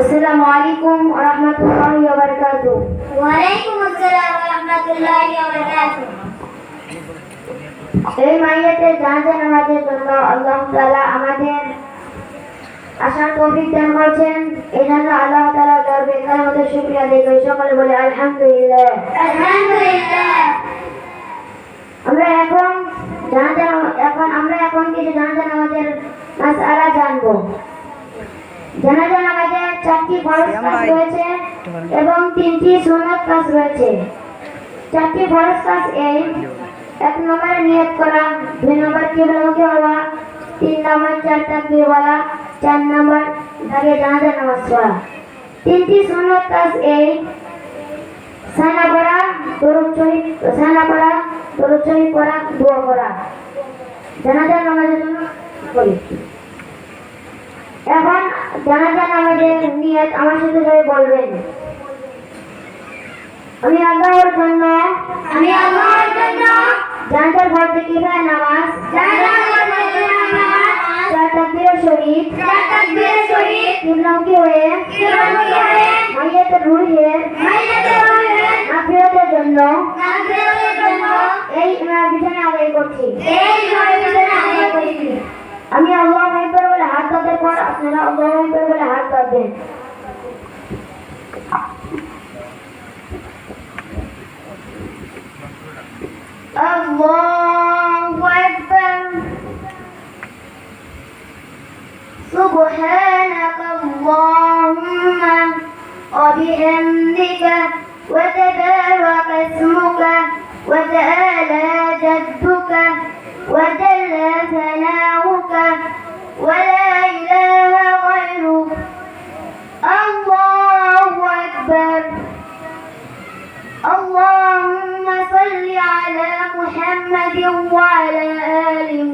আসসালাম ওয়া রাহমাতুল্লাহি এই মাইয়াতে জানাজা নামাজের জন্য আল্লাহ তাআলা আমাদের আসার তৌফিক দান করেছেন। এই জন্য আল্লাহ তাআলা দরবে কার মধ্যে শুকরিয়া আদায় করি। সকলে বলে আলহামদুলিল্লাহ। আলহামদুলিল্লাহ। আমরা এখন নামা- এখন আমরা এখন কিছু জানাজা নামাজের মাসআলা জানব। জানাজা নামাজের চারটি ফরজ কাজ রয়েছে এবং তিনটি সুন্নাত কাজ রয়েছে। চারটি ফরজ কাজ এই এক নম্বরে নিয়ত করা দুই নম্বর কিবলামুখী হওয়া তিন নম্বর চার তাকবীর বলা চার নম্বর দাঁড়িয়ে জানাজা নামাজ পড়া। তিনটি সুন্নাত কাজ এই সানা পড়া দরুদ শরীফ সানা পড়া দরুদ শরীফ পড়া দোয়া পড়া। জানাজা নামাজের জন্য করি এখন জানাজা নামাজের নিয়ত আমার সাথে সবাই বলবেন। আমি আল্লাহর জন্য আমি আল্লাহর জন্য জানাজার ফরজে কিফায়া নামাজ জানাজার নামাজ চার তাকবীর শরীফ চার তাকবীর শরীফ কিবলামুখী হয়ে কিবলামুখী হয়ে মাইয়াতের রুহের মাইয়াতের রুহের মাগফিরাতের জন্য মাগফিরাতের জন্য এই বিধানে আদায় করছি। এই নবীদের আদায় করেছি। আমি আল্লাহ الله أكبر. سبحانك اللهم وبحمدك وتبارك اسمك وتعالى جدك وجل ثناؤك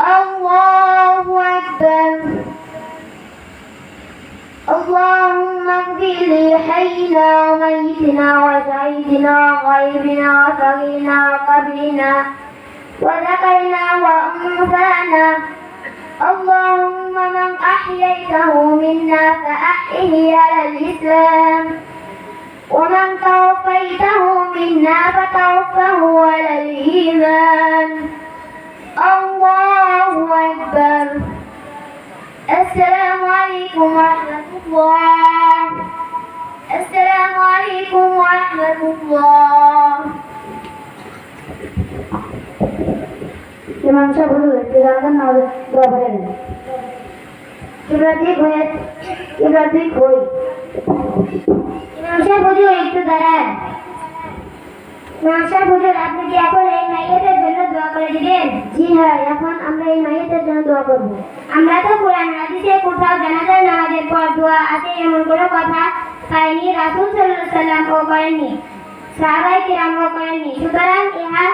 الله أكبر. اللهم اغفر لحينا وميتنا وسعيدنا وغيبنا وصغيرنا وقبرنا وذكرنا وأنثانا. اللهم من أحييته منا فأحيه على الإسلام. ومن توفيته منا فتوفه على الإيمان. الله أكبر السلام عليكم ورحمة الله السلام عليكم ورحمة الله ইমাম সাহেব বলুন একটু জানাবেন না দোয়া করে দেন কিবলা দিক হয়ে কিবলা দিক হই ইমাম সাহেব হুজুর একটু দাঁড়ান ইমাম হুজুর আপনি কি এখন এই মাইয়াতের জন্য দোয়া করে দিবেন? জি হ্যাঁ এখন আমরা এই মাইয়াতের জন্য দোয়া করব। আমরা তো কোরআন হাদিসে কোথাও জানাজার নামাজের পর দোয়া আছে এমন কোনো কথা পাইনি রাসূল সাল্লাল্লাহু সাল্লাম ও করেননি সাহাবায়ে কিরামও করেননি। সুতরাং ইহা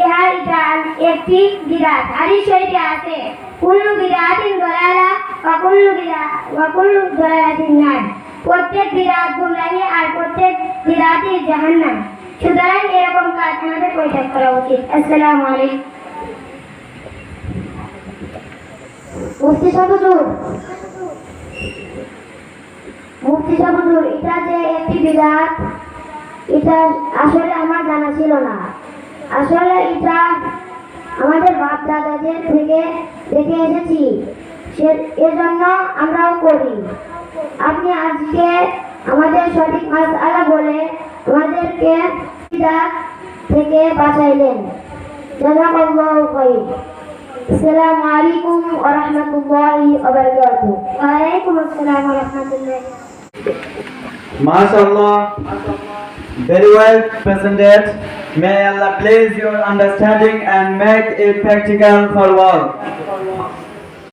ইহা এটা একটি বিরাট। হাদিস শরীফে আছে কুল্লু বিরাটিন দলালা ওয়া কুল্লু বিরা ওয়া কুল্লু দলালাতিন নার। প্রত্যেক বিরাট গুমরাহি আর প্রত্যেক বিরাটই জাহান্নাম। সুতরাং এরকম কাজ আমাদের পরিত্যাগ করা উচিত। আসসালামু এটা যে একটি বিরাট এটা আসলে আমার জানা ছিল না। আসলে এটা আমাদের বাপ দাদাদের থেকে এসেছি। সে আমরাও করি। আপনি আজকে আমাদের সঠিক মাসালা বলে আমাদেরকে থেকে বাঁচাইলেন জাজাকাল্লাহু খাইর আসসালামু আলাইকুম ওয়া রাহমাতুল্লাহি ওয়া বারাকাতুহু ওয়া আলাইকুম আসসালাম ওয়া রাহমাতুল্লাহি MashaAllah, very well presented. May Allah bless your understanding and make it practical for all.